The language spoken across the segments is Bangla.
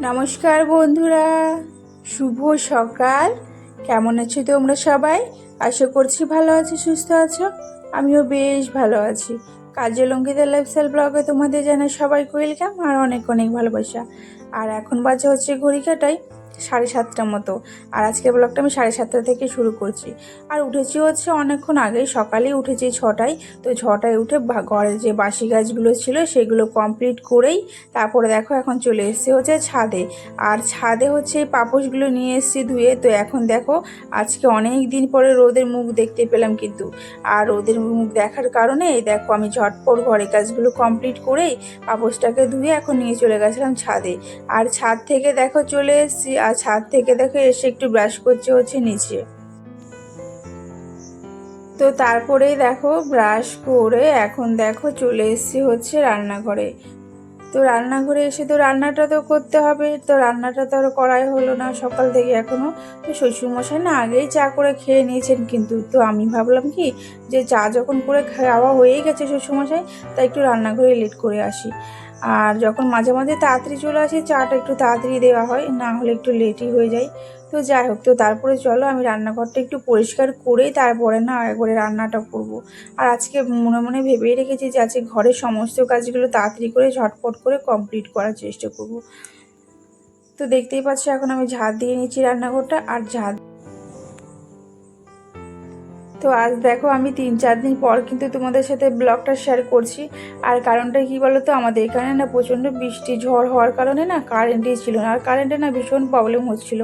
নমস্কার বন্ধুরা, শুভ সকাল। কেমন আছো তোমরা সবাই? আশা করছি ভালো আছো, সুস্থ আছো। আমিও বেশ ভালো আছি। কাজল অঙ্কিতা লাইফস্টাইল ব্লগে তোমাদের জানাই সবাই ওয়েলকাম আর অনেক অনেক ভালোবাসা। আর এখন বাজে হচ্ছে ঘড়ি কাটাই সাড়ে সাতটার মতো। আর আজকে ব্লগটা আমি সাড়ে সাতটা থেকে শুরু করছি। আর উঠেছি হচ্ছে অনেকক্ষণ আগেই, সকালেই উঠেছি ছটায়। তো ছটায় উঠে ঘরের যে বাসি গাছগুলো ছিল সেগুলো কমপ্লিট করেই তারপরে দেখো এখন চলে এসেছি হচ্ছে ছাদে। আর ছাদে হচ্ছে এই পাপোশগুলো নিয়ে এসেছি ধুয়ে। তো এখন দেখো আজকে অনেক দিন পরে রোদের মুখ দেখতে পেলাম কিন্তু। আর রোদের মুখ দেখার কারণে এই দেখো আমি ঝটপট ঘরে কাজগুলো কমপ্লিট করেই পাপোশটাকে ধুয়ে এখন নিয়ে চলে গেছিলাম ছাদে। আর ছাদ থেকে দেখো চলে এসেছি, আর ছাদ থেকে দেখে এসে একটু ব্রাশ করছে হচ্ছে নিচে। তো তারপরেই দেখো ব্রাশ করে এখন দেখো চলে এসছি হচ্ছে রান্নাঘরে। তো রান্নাঘরে এসে তো রান্নাটা তো করতে হবে, তো রান্নাটা তো আর করাই হলো না সকাল থেকে এখনও তো শ্বশুরমশাই না আগেই চা করে খেয়ে নিয়েছেন কিন্তু, তো আমি ভাবলাম কি যে চা যখন করে খাওয়া হয়েই গেছে শ্বশুরমশাই, তাই একটু রান্নাঘরে লেট করে আসি। আর যখন মাঝে মাঝে তাড়াতাড়ি চলে আসি, চাটা একটু তাড়াতাড়ি দেওয়া হয়, না হলে একটু লেটই হয়ে যায়। তো যাই হোক, তো তারপরে চলো আমি রান্নাঘরটা একটু পরিষ্কার করেই তারপরে না একবারে রান্নাটা করব। আর আজকে মনে মনে ভেবেই রেখেছি যে আজকে ঘরের সমস্ত কাজগুলো তাড়াতাড়ি করে ঝটপট করে কমপ্লিট করার চেষ্টা করব। তো দেখতেই পাচ্ছি এখন আমি ঝাঁট দিয়ে নিচ্ছি রান্নাঘরটা আর ঝাঁট তো আজ দেখো আমি তিন চার দিন পর কিন্তু তোমাদের সাথে ব্লগটা শেয়ার করছি আর কারণটা কি বলো তো আমাদের এখানে না প্রচণ্ড বৃষ্টি, ঝড় হওয়ার কারণে না কারেন্টই ছিল না আর কারেন্টে না ভীষণ প্রবলেম হচ্ছিল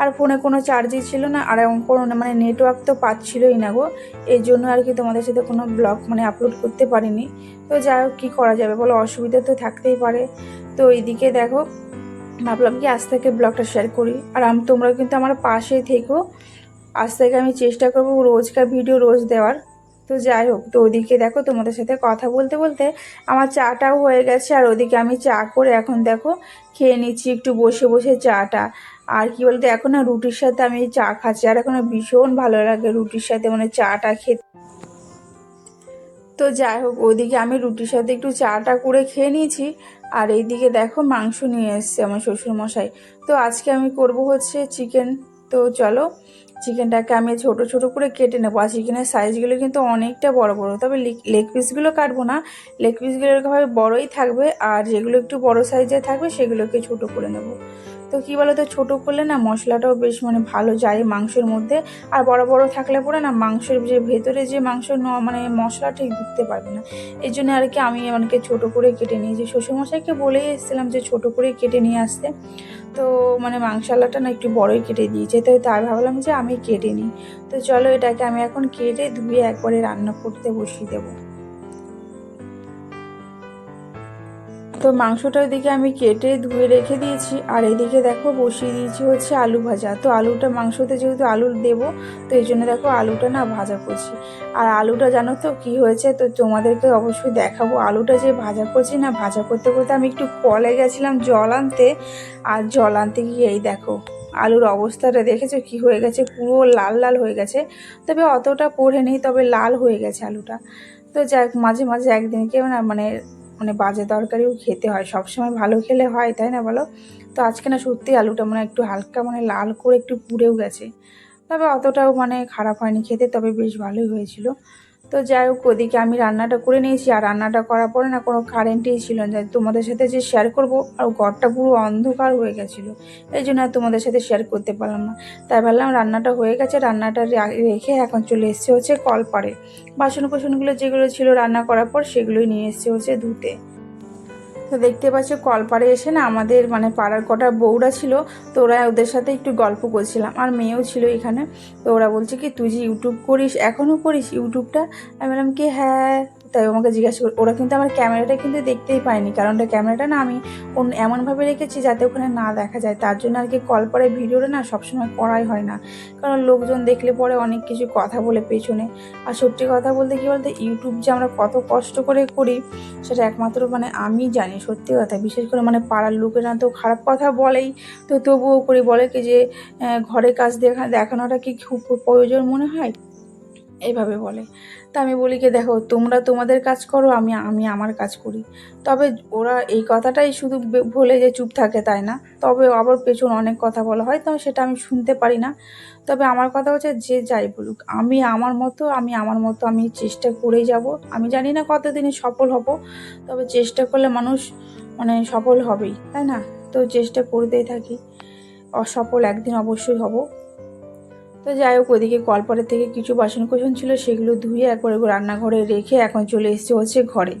আর ফোনে কোনো চার্জই ছিল না, আর কোনো মানে নেটওয়ার্ক তো পাচ্ছিলই না গো। এই জন্য আর কি তোমাদের সাথে কোনো ব্লগ মানে আপলোড করতে পারিনি। তো যাই হোক, কী করা যাবে বলো? অসুবিধা তো থাকতেই পারে। তো এইদিকে দেখো, ভাবলাম কি আজ থেকে ব্লগটা শেয়ার করি। আর আমি, তোমরা কিন্তু আমার পাশেই থেকো। আজ থেকে আমি চেষ্টা করব রোজকার ভিডিও রোজ দেওয়ার। তো যাই হোক, তো ওদিকে দেখো, তোমাদের সাথে কথা বলতে বলতে আমার চাটাও হয়ে গেছে। আর ওদিকে আমি চা করে এখন দেখো, খেয়ে নিচ্ছি, একটু বসে বসে চাটা। আর কি বলতো, এখন না রুটির সাথে আমি চা খাচ্ছি। আর এখন ভীষণ ভালো লাগে রুটির সাথে মানে চাটা খেতে। তো যাই হোক, ওদিকে আমি রুটির সাথে একটু চাটা করে খেয়ে নিয়েছি। আর এইদিকে দেখো মাংস নিয়ে এসছে আমার শ্বশুরমশাই। তো আজকে আমি করব হচ্ছে চিকেন। তো চলো, চিকেনটাকে আমি ছোট ছোট করে কেটে নেব। আর চিকেনের সাইজগুলো কিন্তু অনেকটা বড় বড়, তবে লেগ পিসগুলো কাটবো না। লেগ পিসগুলো এরকমভাবে বড়ই থাকবে, আর যেগুলো একটু বড় সাইজে থাকবে, সেগুলোকে ছোট করে নেব। তো কী বলো তো ছোটো করলে না মশলাটাও বেশ মানে ভালো যায় মাংসের মধ্যে। আর বড় বড় থাকলে পরে না মাংসের যে ভেতরে যে মাংস মানে মশলা ঠিক ঢুকতে পারবে না। এই জন্য আর কি আমি অনেকে ছোটো করে কেটে নিয়েছি শ্বশুরমশাইকে বলেই এসেছিলাম যে ছোটো করে কেটে নিয়ে আসতে। তো মানে মাংসালাটা না একটু বড়ই কেটে দিয়েছে। তো তাই ভাবলাম যে আমি কেটে নিই। তো চলো এটাকে আমি এখন কেটে ধুয়ে একবারে রান্না করতে বসিয়ে দেবো। তো মাংসটার দিকে আমি কেটে ধুয়ে রেখে দিয়েছি, আর এদিকে দেখো বসিয়ে দিয়েছি হচ্ছে আলু ভাজা। তো আলুটা মাংসতে যেহেতু আলু দেবো, তো এই জন্য দেখো আলুটা না ভাজা করছি। আর আলুটা জানো তো কি হয়েছে? তো তোমাদেরকে অবশ্যই দেখাবো আলুটা যে ভাজা করছি না, ভাজা করতে করতে আমি একটু কলে গেছিলাম জল আনতে, আর জল আনতে গিয়ে এই দেখো আলুর অবস্থাটা দেখেছ কি হয়ে গেছে? পুরো লাল লাল হয়ে গেছে। তবে অতটা পড়ে নেই, তবে লাল হয়ে গেছে আলুটা। তো যাক মাঝে মাঝে একদিনকে মানে মানে বাজে তরকারিও খেতে হয়। সবসময় ভালো খেলে হয়, তাই না বলো? তো আজকে না সত্যি আলুটা মানে একটু হালকা মানে লাল করে একটু পুড়েও গেছে। তবে অতটাও মানে খারাপ হয়নি খেতে, তবে বেশ ভালোই হয়েছিল। তো যাই হোক, ওদিকে আমি রান্নাটা করে নিয়েছি, আর রান্নাটা করার পরে না কোনো কারেন্টই ছিল না। তোমাদের সাথে যে শেয়ার করব, আর ঘরটা পুরো অন্ধকার হয়ে গেছিল, এই জন্য আর তোমাদের সাথে শেয়ার করতে পারলাম না। তাই ভাবলাম রান্নাটা হয়ে গেছে, রান্নাটা রেখে এখন চলে এসছে হচ্ছে কল কলপাড়ে। বাসন কুসনগুলো যেগুলো ছিল রান্না করার পর সেগুলোই নিয়ে এসছে হচ্ছে ধুতে। তো দেখতে পাচ্ছ, কলপাড়ে এসে না আমাদের মানে পাড়ার কটা বউরা ছিল, তো ওরা ওদের সাথে একটু গল্প করছিলাম। আর মেয়েও ছিল এখানে, তো ওরা বলছে কি, তুই যে ইউটিউব করিস এখনও করিস ইউটিউবটা আমি বললাম, কি হ্যাঁ তাই আমাকে জিজ্ঞাসা কর, ওরা কিন্তু আমার ক্যামেরাটা কিন্তু দেখতেই পায়নি। কারণ ওটা ক্যামেরাটা না আমি এমনভাবে রেখেছি যাতে ওখানে না দেখা যায়। তার জন্য আর কি কলপাড়ে ভিডিওটা না সবসময় করাই হয় না। কারণ লোকজন দেখলে পরে অনেক কিছু কথা বলে পেছনে। আর সত্যি কথা বলতে কী বলতে, ইউটিউব যে আমরা কত কষ্ট করে করি, সেটা একমাত্র মানে আমি জানি, সত্যি কথা। বিশেষ করে মানে পাড়ার লোকেরা তো খারাপ কথা বলেই, তো তবুও করি। বলে কি যে ঘরে কাজ দেখা, দেখানোটা কি খুব প্রয়োজন মনে হয়? এইভাবে বলে। তা আমি বলি কি, দেখো, তোমরা তোমাদের কাজ করো, আমি আমি আমার কাজ করি। তবে ওরা এই কথাটাই শুধু বলে যে চুপ থাকে তাই না। তবে আবার পেছন অনেক কথা বলা হয় তো সেটা আমি শুনতে পারি না। তবে আমার কথা হচ্ছে, যে যাই বলুক, আমি আমার মতো, আমি আমার মতো, আমি চেষ্টা করেই যাব। আমি জানি না কতদিনে সফল হব, তবে চেষ্টা করলে মানুষ মানে সফল হবেই, তাই না? তো চেষ্টা করতেই থাকি। অসফল একদিন অবশ্যই হব। তো যাই হোক ওইদিকে কলপাড়ের থেকে কিছু বাসন কোসন ছিল, সেগুলো ধুয়ে একবারে রান্নাঘরে রেখে এখন চলে এসেছে হচ্ছে ঘরে।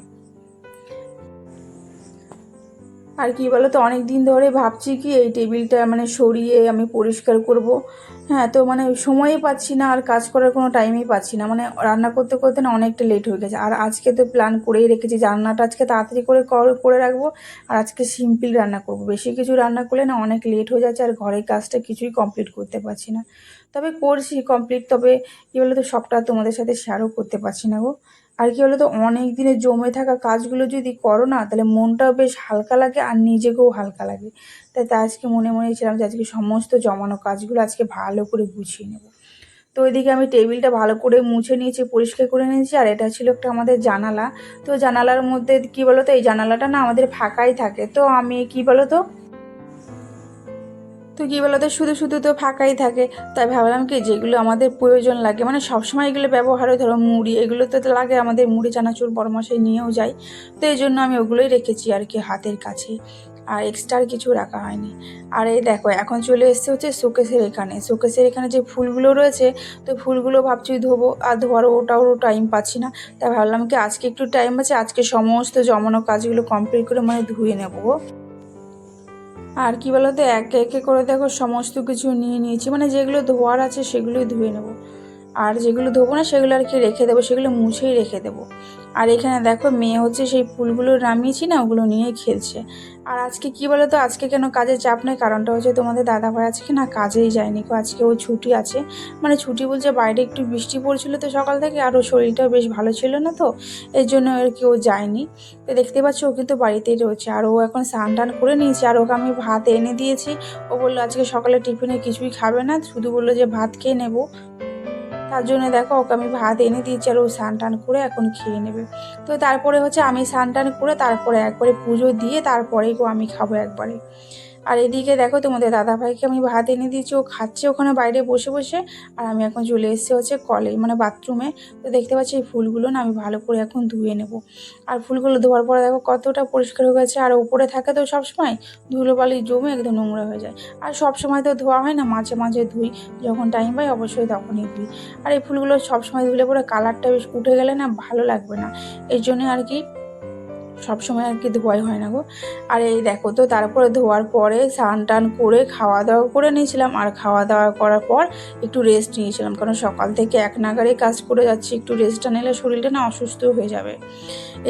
আর কি বলো তো অনেক দিন ধরে ভাবছি কি এই টেবিলটা মানে সরিয়ে আমি পরিষ্কার করব। হ্যাঁ তো মানে সময়ই পাচ্ছি না, আর কাজ করার কোনো টাইমই পাচ্ছি না। মানে রান্না করতে করতে না অনেকটা লেট হয়ে গেছে। আর আজকে তো প্ল্যান করেই রেখেছি রান্নাটা আজকে তাড়াতাড়ি কর- করে রাখব। আর আজকে সিম্পল রান্না করব। বেশি কিছু রান্না করলে না অনেক লেট হয়ে যাচ্ছে, আর ঘরের কাজটা কিছুই কমপ্লিট করতে পারছি না। তবে করছি কমপ্লিট তবে কী বলো তো সবটা তোমাদের সাথে শেয়ারও করতে পারছি না গো। আর কি বলো তো অনেক দিনে জমে থাকা কাজগুলো যদি করো না, তাহলে মনটাও বেশ হালকা লাগে আর নিজেকেও হালকা লাগে। তাই তা আজকে মনে মনে ছিলাম যে আজকে সমস্ত জমানো কাজগুলো আজকে ভালো করে গুছিয়ে নেব। তো ওইদিকে আমি টেবিলটা ভালো করে মুছে নিয়েছি, পরিষ্কার করে নিয়েছি, আর এটা ছিল একটা আমাদের জানালা। তো জানালার মধ্যে কি বলো তো এই জানালাটা না আমাদের ফাঁকাই থাকে। তো আমি কি বলো তো তো কী বলতো শুধু শুধু তো ফাঁকাই থাকে। তাই ভাবলাম কি, যেগুলো আমাদের প্রয়োজন লাগে মানে সবসময় এগুলো ব্যবহার হয়, ধরো মুড়ি, এগুলো তো লাগে আমাদের মুড়ি, চানাচুর বড় মশাই নিয়েও যায়। তো এই জন্য আমি ওগুলোই রেখেছি আর কি হাতের কাছে। আর এক্সট্রা কিছু রাখা হয়নি। আর এই দেখো, এখন চলে এসছে হচ্ছে শোকেসের এখানে। শোকেসের এখানে যে ফুলগুলো রয়েছে, তো ফুলগুলো ভাবছি ধোবো, আর ধোয়ারও ওটাও টাইম পাচ্ছি না। তাই ভাবলাম কি, আজকে একটু টাইম আছে, আজকে সমস্ত জমানো কাজগুলো কমপ্লিট করে মানে ধুয়ে নেব। আর কি বলতো, একে একে করে দেখো সমস্ত কিছু নিয়ে নিয়েছি। মানে যেগুলো ধোয়ার আছে সেগুলোই ধুয়ে নেব। আর যেগুলো ধোবো না, সেগুলো আর কি রেখে দেবো, সেগুলো মুছেই রেখে দেবো। আর এখানে দেখো, মেয়ে হচ্ছে সেই ফুলগুলো নামিয়েছি না, ওগুলো নিয়ে খেলছে। আর আজকে কি বলো তো আজকে কেন কাজের চাপ নেই? কারণটা হচ্ছে তোমাদের দাদা ভাই আজকে না কাজেই যায়নি আজকে ও ছুটি আছে। মানে ছুটি বলছে বাইরে একটু বৃষ্টি পড়ছিল তো সকাল থেকে, আর ওর শরীরটাও বেশ ভালো ছিল না তো, এর জন্য আর কি ও যায়নি। তো দেখতে পাচ্ছ, ও কিন্তু বাড়িতেই রয়েছে। আর ও এখন স্নান টান করে নিয়েছে, আর ওকে আমি ভাত এনে দিয়েছি। ও বলল, আজকে সকালে টিফিনে কিছুই খাবে না, শুধু বলল যে ভাত খেয়ে নেব। তার জন্য দেখো ওকে আমি ভাত এনে দিয়েছি আর ও স্নান টান করে এখন খেয়ে নেবে। তো তারপরে হচ্ছে আমি স্নান টান করে তারপরে একবারে পুজো দিয়ে তারপরেই আমি খাব একবারে। আর এদিকে দেখো তোমাদের দাদা ভাইকে আমি ভাত এনে দিয়েছি, ও খাচ্ছে ওখানে বাইরে বসে বসে। আর আমি এখন চলে এসেছি হচ্ছে কলে মানে বাথরুমে। তো দেখতে পাচ্ছি এই ফুলগুলো না আমি ভালো করে এখন ধুয়ে নেব। আর ফুলগুলো ধোয়ার পরে দেখো কতটা পরিষ্কার হয়ে গেছে, আর উপরে থাকে তো সবসময় ধুলোবালি জমে একদম নোংরা হয়ে যায়। আর সব সময় তো ধোয়া হয় না, মাঝে মাঝে ধুই, যখন টাইম পাই অবশ্যই তখনই ধুই। আর এই ফুলগুলো সবসময় ধুলে পরে কালারটা বেশ উঠে গেলে না ভালো লাগবে না। এই জন্য আর কি সবসময় আর কি ধোয়াই হয় না গো। আর এই দেখো তো, তারপরে ধোয়ার পরে স্নান টান করে খাওয়া দাওয়া করে নিয়েছিলাম। আর খাওয়া দাওয়া করার পর একটু রেস্ট নিয়েছিলাম। কারণ সকাল থেকে এক নাগারে কাজ করে যাচ্ছি, একটু রেস্টটা নিলে শরীরটা না অসুস্থ হয়ে যাবে।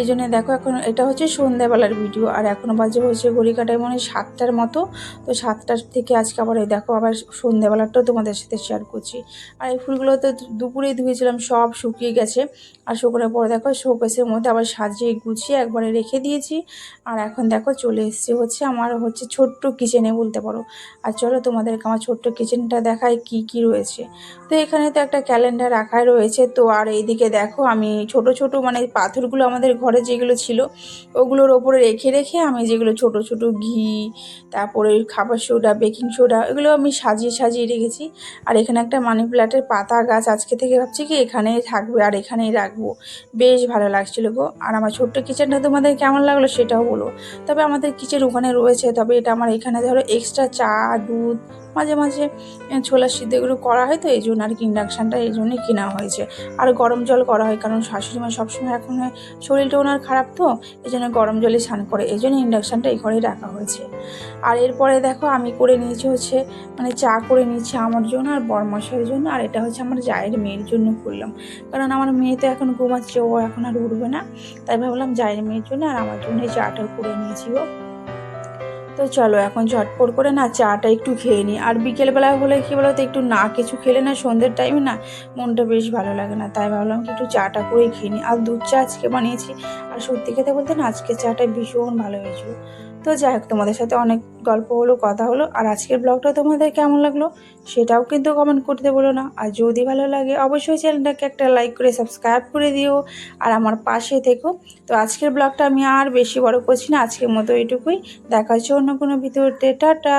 এই জন্য দেখো এখন এটা হচ্ছে সন্ধ্যাবেলার ভিডিও আর এখনও বাজে হচ্ছে ঘড়ি কাটায় মনে সাতটার মতো। তো সাতটার থেকে আজকে আবার এই দেখো আবার সন্ধ্যাবেলাটাও তোমাদের সাথে শেয়ার করছি। আর এই ফুলগুলো তো দুপুরেই ধুয়েছিলাম, সব শুকিয়ে গেছে। আর শুকনোর পরে দেখো শোকেসের মধ্যে আবার সাজিয়ে গুছিয়ে একবারে রেখে দিয়েছি। আর এখন দেখো চলে এসছে হচ্ছে আমার হচ্ছে ছোট্ট কিচেনে বলতে পারো। আর চলো তোমাদেরকে আমার ছোট্ট কিচেনটা দেখায় কি কি রয়েছে। তো এখানে তো একটা ক্যালেন্ডার রাখাই রয়েছে। তো আর এইদিকে দেখো আমি ছোট ছোট মানে পাথরগুলো আমাদের ঘরে যেগুলো ছিল, ওগুলোর ওপরে রেখে রেখে আমি যেগুলো ছোট ছোট ঘি, তারপরে খাবার সোডা বেকিং সোডা, এগুলো আমি সাজিয়ে সাজিয়ে রেখেছি। আর এখানে একটা মানি প্ল্যান্টের পাতা গাছ আজকে থেকে ভাবছি কি এখানেই থাকবে আর এখানেই রাখব। বেশ ভালো লাগছিল গো। আর আমার ছোট্ট কিচেনটা তোমাদের কেমন লাগল সেটাও বলো। তবে আমাদের কিচেন ওখানে রয়েছে, তবে এটা আমার এখানে ধরো এক্সট্রা চা, দুধ মাঝে মাঝে এ, ছোলা সিদ্ধ এগুলো করা হয় তো এই জন্য আর কি ইন্ডাকশানটা এই জন্যই কেনা হয়েছে। আর গরম জল করা হয় কারণ শাশুড়ি মা সবসময় এখন শরীরটা ওনার খারাপ তো এই জন্য গরম জলে স্নান করে এই জন্য ইন্ডাকশানটা এই ঘরেই রাখা হয়েছে। আর এরপরে দেখো আমি করে নিয়েছি হচ্ছে মানে চা করে নিয়েছি আমার জন্য আর বরমশাইয়ের জন্য আর এটা হচ্ছে আমার জায়ের মেয়ের জন্য করলাম। কারণ আমার মেয়ে তো এখন ঘুমাচ্ছে ও এখন আর উঠবে না তাই ভাবলাম জায়ের মেয়ের জন্য আর আমার জন্য এই চাটা করে নিয়েছি ও তো চলো এখন ঝটপট করে না চাটা একটু খেয়ে নিই। আর বিকেলবেলা হলে কী বলো তো একটু না কিছু খেলে না সন্ধ্যের টাইমে না মনটা বেশ ভালো লাগে না। তাই ভাবলাম কি একটু চাটা করেই খেয়ে নিই। আর দুধ চা আজকে বানিয়েছি। আর সত্যি খেতে বলতে না, আজকে চাটা ভীষণ ভালো হয়েছিল। তো যাই হোক, তোমাদের সাথে অনেক গল্প হলো, কথা হলো, আর আজকের ব্লগটা তোমাদের কেমন লাগল সেটাও কিন্তু কমেন্ট করতে বলো না। আর যদি ভালো লাগে, অবশ্যই চ্যানেলটাকে একটা লাইক করে সাবস্ক্রাইব করে দিও আর আমার পাশে থেকো। তো আজকের ব্লগটা আমি আর বেশি বড় করছি না, আজকের মতো এটুকুই। দেখা হচ্ছে অন্য কোনো ভিতরতে টাটা!